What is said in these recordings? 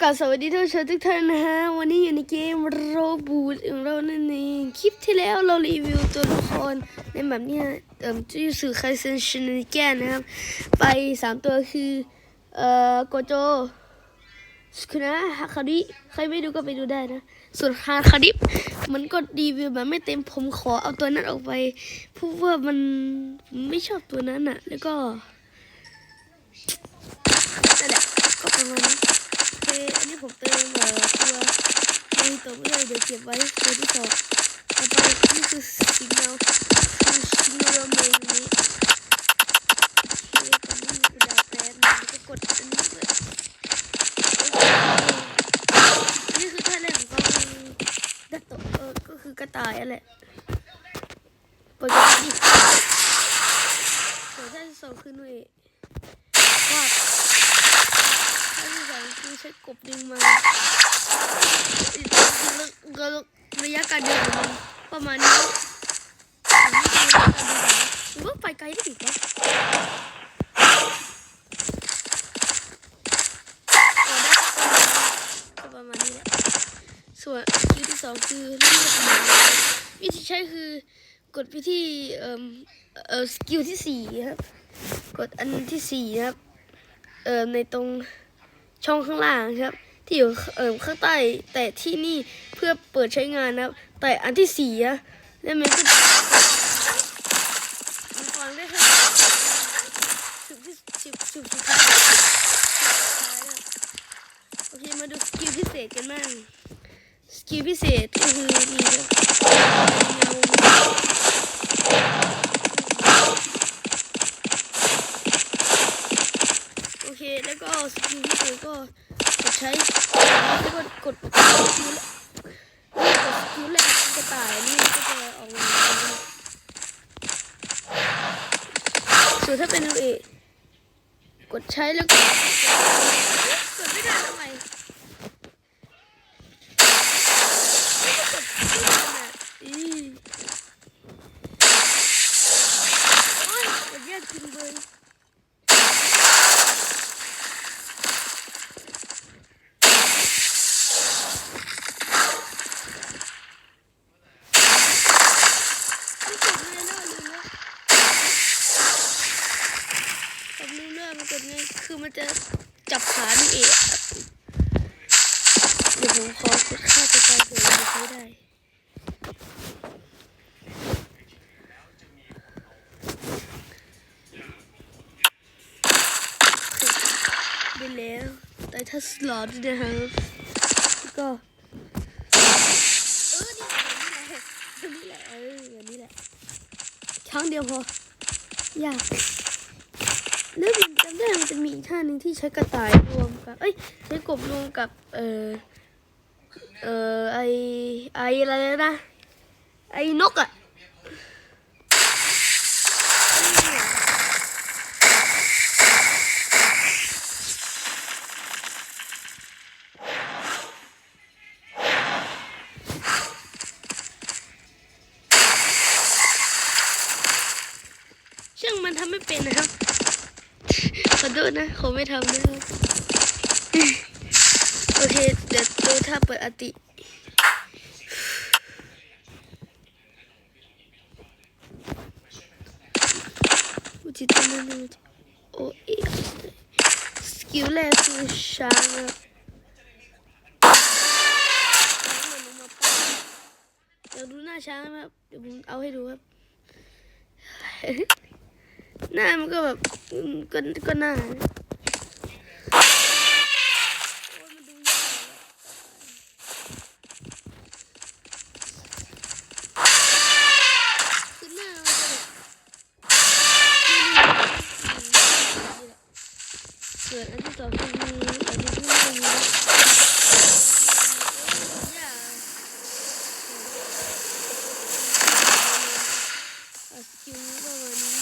กับสวัสดีท่านผู้ชมทุกท่านนะฮะ วันนี้อยู่ในเกมโรบูทของเรานั่นเองคลิปที่แล้วเรารีวิวตัวละครในแบบเนี้ยเอ่อจูสื่อไคเซนชินแกนนะครับ ไปสามตัวคือ เอ่อโกโจสคุนะฮาคาริใครไม่ดูก็ไปดูได้นะ ส่วนฮาคาริมันก็รีวิวแบบไม่เต็มผมขอเอาตัวนั้นออกไปเพราะว่ามันไม่ชอบตัวนั้นอะแล้วก็นั่นแหละก็ประมาณนี้ นนี้ผมเติมเอ่อตัวมีตัวไม่เลยเดี๋ยวเก็บไว้ตัวที่สองต่อไปนี่คือสิงเงาคือสิงเงาเมนนี้โอเคตอนนี้มีกระดาษแป๊บนึงแล้วก็กดอันนี้เลยอันนี้คือท่าแรกของเขาคือดัตโตเออก็คือกระต่ายอะไรเปิดกระต่ายดิส่วนท่าที่สองคือหน่วยวาด อันที่สองคือใช้ก บดึงมาแล้วระยะการเดินของมันประมาณนี้หรือว่าไปไกลได้อีกวะประมาณนี้แหละส่วนคิวที่สองคือเลือกหมาวิธีใช้คือกดไปที่เอ่อเอ่อสกิลที่สี่ครับ กดอันที่สี่ครับ เอ่อในตรง ช่องข้างล่างครับ ที่อยู่เอ่อข้างใต้แต่ที่นี่เพื่อเปิดใช้งานนะครับ แต่อันที่สี่อะแล้วมันก็มันฟังได้แค่สิบที่สิบสิบสุดท้ายสิบสุดโอเคมาดูสกิลพิเศษกันบ้างสกิลพิเศษก็คือนี่ครับเงา โอ ก็สกิลที่เลยก็กดใช้แล้วก็กดสกิลนี่กดสกิลแรกกระต่ายนี่ก็จะออกมาส่วนถ้าเป็นลูเอกดใช้แล้วก็กดไม่ได้ทำไมไม่ได้กดไม่ได้น่ะอีโอ้ยกดแยกจริงเลย ไม่กดเลยนะลืมแล้วผมลืมเรื่องมันกดไงคือมันจะจับขาพี่เอกครับเดี๋ยวผมขอกดค่าตัวไปเผื่อมันจะใช้ได้ไปแล้ว แต่ถ้าสลอตนะครับแล้วก็เออนี่แหละนี่แหละเออนี้แหละครั้งเดียวพออยากแล้วมันจำได้มันจะมีอีกท่าหนึ่งที่ใช้กระต่ายรวมกับเอ้ยใช้กบรวมกับเออเออไอไออะไรนะไอนกอะช่างมันทำไม่เป็นนะครับ ขอโทษนะ เขาไม่ทำนะครับโอเค เดี๋ยวดูถ้าเปิดอติอุจิตนานุโอเอสกิลแรกคือช้างครับเดี๋ยวดูหน้าช้างครับ เดี๋ยวผมเอาให้ดูครับ หน้ามันก็แบบ ก็ก็หน้าโอ้ยมันดูยากอะคือหน้ามันจะแบบส่วนอันที่สองคืออันนี้ที่ไม่มีนะยากอะสกิลประมาณนี้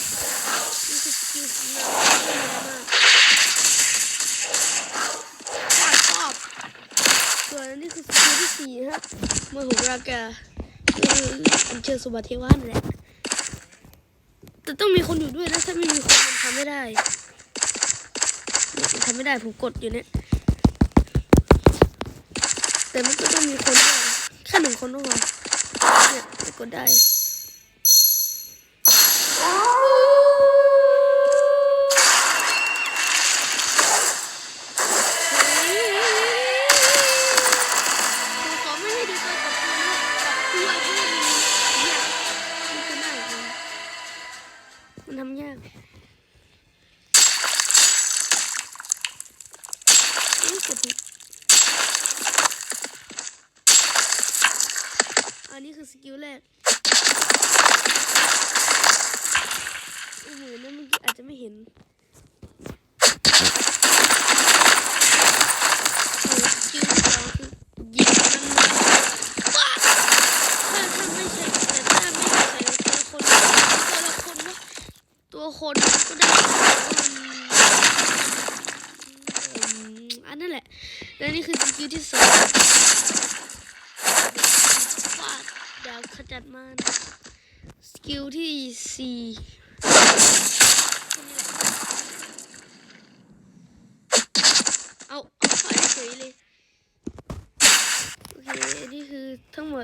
นี่คือสกิลของเราที่แรงมากชอบชอบส่วนอันนี้คือสกิลที่สี่ครับากาคืออัญเชิญสมบัติวานั่นแหละแต่ต้องมีคนอยู่ด้วยนะถ้าไม่มีคนมันทำไม่ได้มันทำไม่ได้ผมกดอยู่เนี่ยมันก็ต้องมีคนด้วยแค่หนึ่งคนก็พอเนี่ยกดได้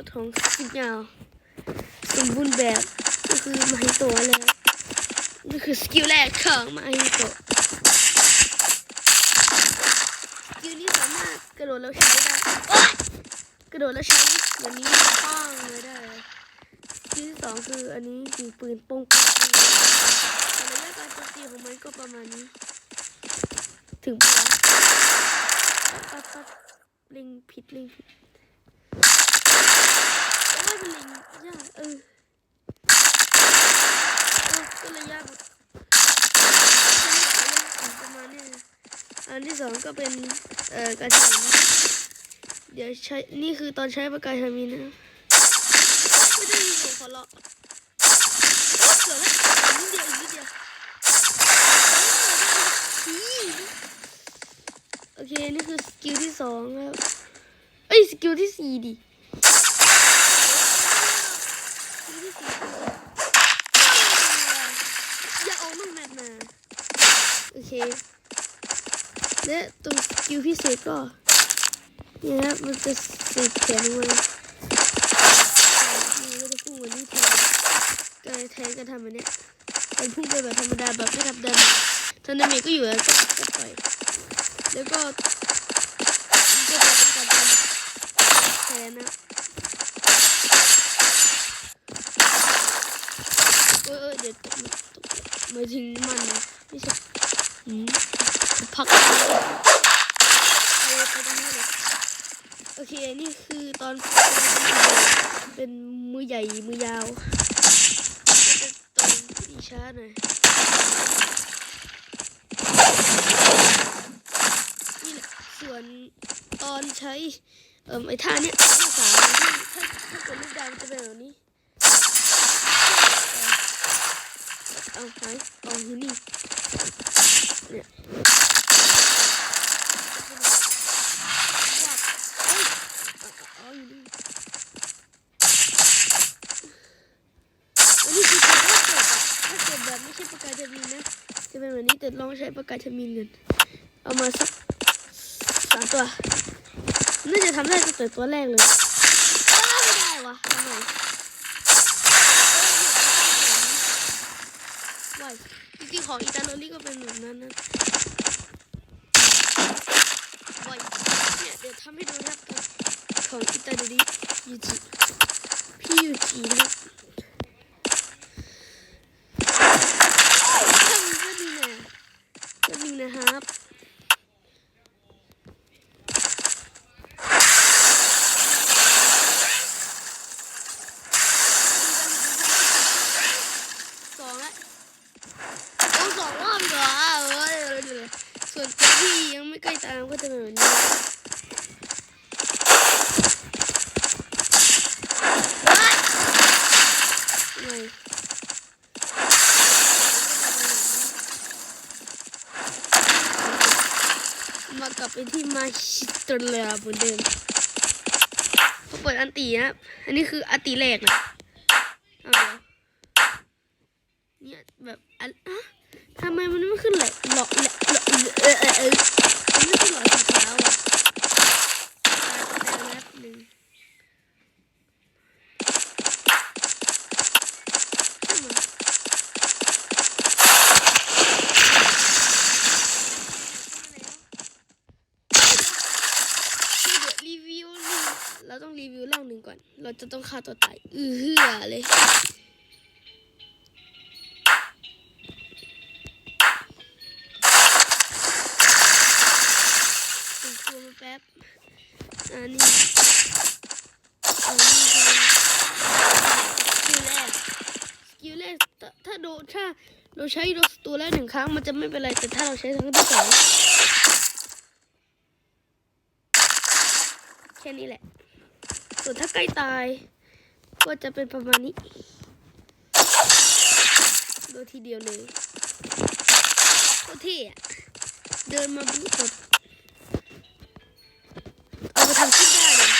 ดของสิบยาวสมบูรณ์แบบก็คือมาให้ตัวแล้วนี่คือสกิลแรกของมาให้ตัวสกิลนี้สามารถกระโดดแล้วใช้ได้โอ๊ยกระโดดแล้วใช้แบบนี้ป้องเลยได้เลที่สองคืออันนี้ยิงปืนป้งปังปังแต่ระยะการโจมตีของมันก็ประมาณนี้ ถึงปะวะปั๊บปั๊บล็งผิดล็งผิด โอ้ยมันเล็งยากเออก็ระยะแบบประมาณนี้อันที่สองก็เป็นเอ่อการใช้เดี๋ยวใช้นี่คือตอนใช้ประกายามินะไม่ได้ยินเสียงขอร้องโอ๊ยเกือแล้วอีกนิดเดียวอีกนิดเดียวโอเคนี่คือสกิลที่สองครับเอ้ยสกิลที่สี่ดิสกิลที่สี่อย่าเอานอกแมปมาโอ เค และตรงสกิลพิเศษก็เนี่ยครับมันจะสีแขนลงมานี่ก็จะพุ่งวันนี้แทนกายแทนกันทำอันเนี้ยมันพุ่งไปแบบธรรมดาแบบไม่ทำดาเมจทันดาเมจก็อยู่แล้วก็ก็ปล่อยแล้วก็มันก็จะเป็นการทำแทนนะเออเดี๋ยวตกตกมาถึงมันนะไม่ใช่อืม พักเอาไปตรงนี้เลยโอเค นี่คือตอนเป็นมือใหญ่มือยาวจะตอนอีช้าหน่อยนี่แหละส่วนตอนใช้เอ่อไอ้ท่าเนี้ยท่าสามถ้าถ้ากดลูกดาวมันจะเป็นแบบนี้เอาไปเอาอยู่นี่ ไม่ใช่ประกายทมินนะ จะเป็นแบบนี้แต่ลองใช้ประกายทมินกันเอามาสักสามตัว น่าจะทำได้ตั้งแต่ตัวแรกเลยอ้าวไม่ได้วะทำไมว้ายจริงๆ ของอีตาโรลี่ก็เป็นแบบนั้นนะว้ายเนี่ยเดี๋ยวทำให้ดูนะครับของอีตานนี่ยูจิพี่ยูจินะครับทำก็ดีนะก็ดีนะครับสองละโอ้สองรอบเหรอเออเดี๋ยวๆส่วนตัวที่ยังไม่ใกล้ตามก็จะเป็นแบบนี้ ไม่มากลับไปที่มา ชิตรเลยเหมือนเดิมพอเปิดอันตีนะ อันนี้คืออันตีแรกนะเอาเดี๋ยวเนี่ยแบบอันอะทำไมมันไม่ขึ้นเลยหลอกหลอกหลอกเออเออเออมันไม่ขึ้นหลอกสีขาวอะตายไปแล้วนะ เราต้องรีวิวเรื่องหนึ่งก่อน เรา จะต้องฆ่าตัวตายอือเหือเลยเป็นครัวมาแป๊บอันนี้อันนี้คือสกิลแรกสกิลแรกถ้าโดถ้าเราใช้โดนตัวแรกหนึ่งครั้งมันจะไม่เป็นไรแต่ถ้าเราใช้ครั้งที่สองแค่นี้แหละ ส่วนถ้าใกล้ตาย ก็จะเป็นประมาณนี้ โดนทีเดียวเลยก็เท่ะเดินมาปุ๊บกดเอาไปทำคลิปได้เลย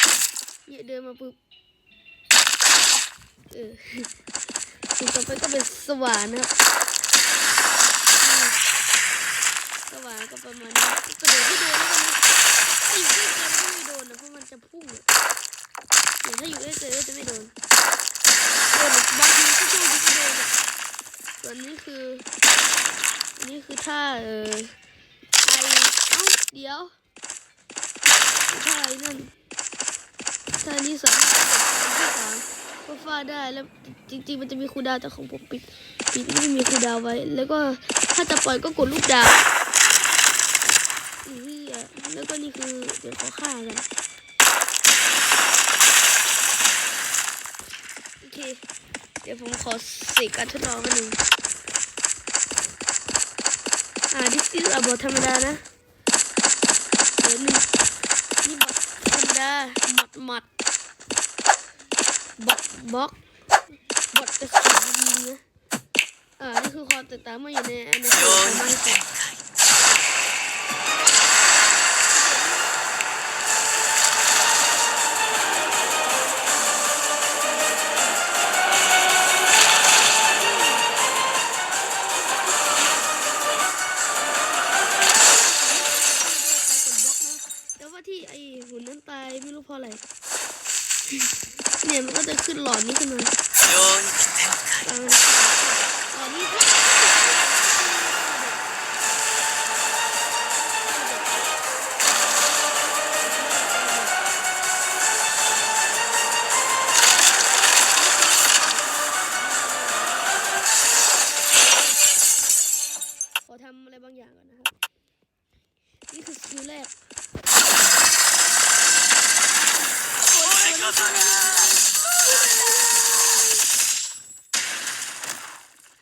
เนี่ยเดินมาปุ๊บเออสิ่งต่อไปก็เป็นสว่านนะครับสว่านก็ประมาณนี้กระโดดที่โดนแล้วกันนะถ้าอยู่ใกล้ๆก็ไม่โดนนะเพราะมันจะพุ่ง ดี๋ยวถ้าอยู่ใกล้ๆก็จะไม่โดนโดนบางทีก็โดนก็โดนส่วนนี้คืออันนี้คือท่าเออไอเอ้าเดี๋ยวท่าไอนั่นท่านี้สองท่าสามก็ฟาดได้แล้วจริง ๆ มันจะมีคูดาวแต่ของผมปิดปิดไม่มีคูดาวไว้ แล้วก็ถ้าจะปล่อยก็กดลูกดาวน์อีเหี้ยแล้วก็นี่คือเดี๋ยวขอฆ่ากัน โอ เคเดี๋ยวผมขอเสกการทดลองกันหนึ่งอ่า this is อะบอทธรรมดานะเดี๋ยวนึงนี่บอทธรรมดาหมัดหมัดบอทบล็อกบอทกระสุนยิงนะ อ่า นี่คือความแตกต่างมื่อยู่ในแอนิเมชั่นมากที่สุด ทำอะไรบางอย่างก่อนนะครับ นี่คือคิวแรก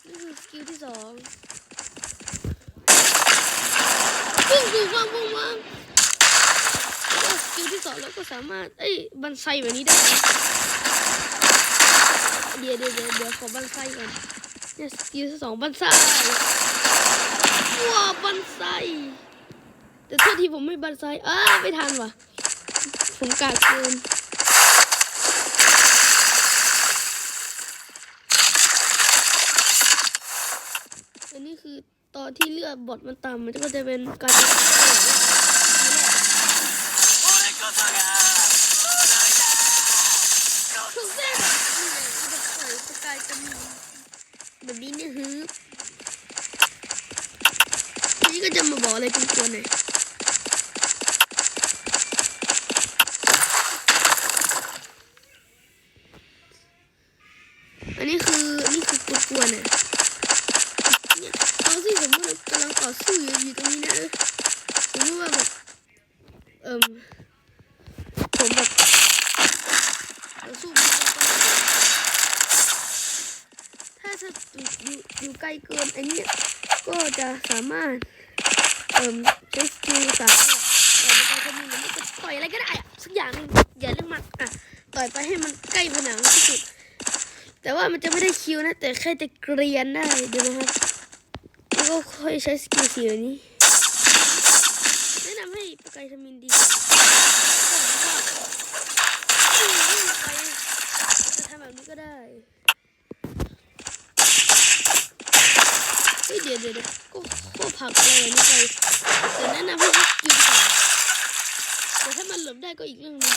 นี่คือคิวที่สองวิ่งดีว่างว่างว่างคิวที่สองเราก็สามารถ เอ้ย บันไซแบบนี้ได้ เดี๋ยวเดี๋ยวเดี๋ยวขอบันไซก่อนเนี่ยสกิลสองบันไซ ว้าวบันไซแต่โทษทีผมไม่บันไซเอ้าไม่ทันว่ะ ผมกาดเกินอันนี้คือตอนที่เลือดบอดมันต่ำมันก็จะเป็นการ บอกอะไรเป็นตัวหน่อยอันนี้คือนนี้คือกลัวๆเนี่ยเนี่ยเอาสิสมมกำลังต่อสู้อยู่อยู่ตรงนี้นะเออสมว่าแบบเอ่มผมแบบต่อสู้ไม่ได้ถ้าถ้าอยู่อยู่ไกลเกินไอ้เนี่ก็จะสามารถ อ่มใช้สกิลสามต่อยไปไกลเท่านี้มันก็ต่อยอะไรก็ได้อะสักอย่างนึงอย่าเรื่องมากอะต่อยไปให้มันใกล้ผนังที่สุด แต่ว่ามันจะไม่ได้คิวนะ แต่แค่จะเกรียนได้ดี๋ยวนะครับแล้วก็ค่อยใช้สกิลสีนี้แนะนำให้ปากกายทมินดีก็ผมว่าวิ่งไปจะทำแบบนี้ก็ได้เฮ้ยเดี๋ยวเดี๋ยวก็ก็ผักอะไรนี้ไปแต่แนะนำให้ใช้สกิลก่อนแต่ถ้ามันหลบได้ก็อีกเรื่องนึง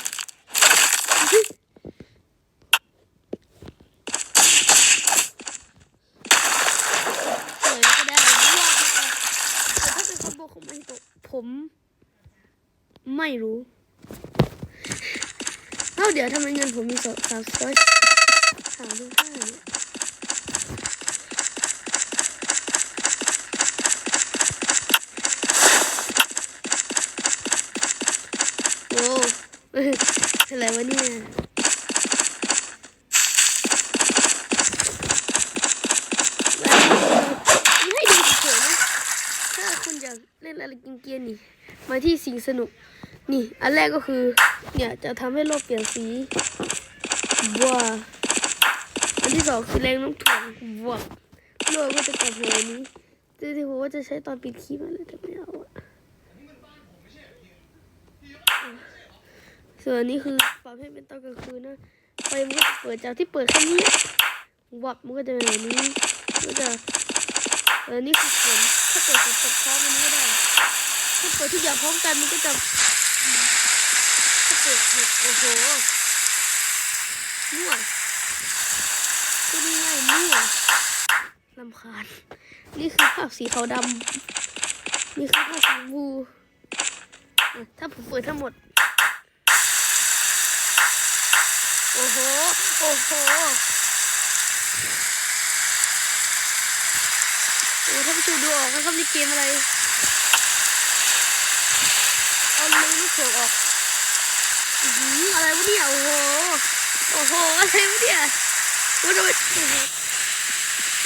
ผมไม่รู้เอ้าเดี๋ยวทำไมเงินผมมีสามร้อยสามสิบห้าเนี่ยโอ้ อะไรวะเนี่ย ให้ดูเฉยนะ ถ้าคุณอยากเล่นอะไรเกียร์ๆนี่ มาที่สิ่งสนุก นี่ อันแรกก็คือ เนี่ยจะทำให้โลกเปลี่ยนสีว้าอันที่สองคือแรงน้มถ่วงว้าโลกก็จะกลับหัวนี้จริงๆผมว่าจะใช้ตอนปิดคลิปอะไรแต่ไม่เอาอะ ส่วนอันนี้คือปรับให้เป็นตอนกลางคืนนะไฟมันก็จะเปิดจากที่เปิดแค่นี้วับมันก็จะเป็นแบบนี้ก็จะเออนี่คือฝนถ้าเปิดฝนตกพร้อมมันก็ได้ถ้าเปิดทุกอย่างพร้อมกันมันก็จะถ้าเปิดโอ้โหมั่วพูดง่ายมั่วลำคาญนี่คือภาพสีขาวดำนี่คือภาพสีชมพูถ้าผมเปิดทั้งหมด โอ้โห โอ้โหโอ้ถ้าผู้ชมดูออกนะครับนี่เกมอะไร เอาเลยลูกเสือกออกอืออะไรวะเนี่ย โอ้โห โอ้โห อะไรวะเนี่ยโอ้โหโอ้โห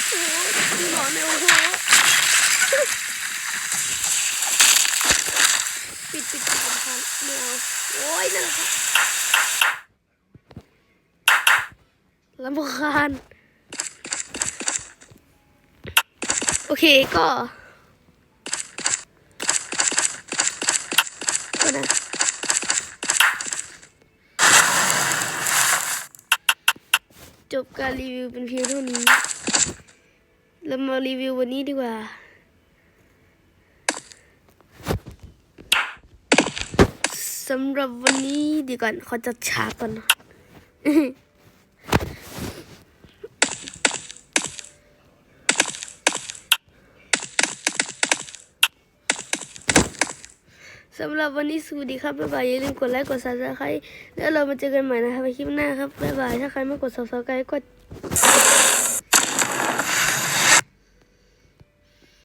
โอ้โหดูหนอนเลยโอ้โห ปิดปิดปิดลำพันไม่เอาโอ้ยนั่นแหละครับ ลำคาญโอเคก็ก็นะจบการรีวิวเป็นเพียงเท่านี้ เรามารีวิววันนี้ดีกว่า สำหรับวันนี้ดียวก่อน ขอจัดฉากก่อนนะ สำหรับวันนี้สวัสดีครับบ๊ายบายอย่าลืมกดไลค์กดซับสไครต์แล้วเรามาเจอกันใหม่นะครับคลิปหน้าครับบ๊ายบายถ้าใครไม่กดซับสไครต์ก็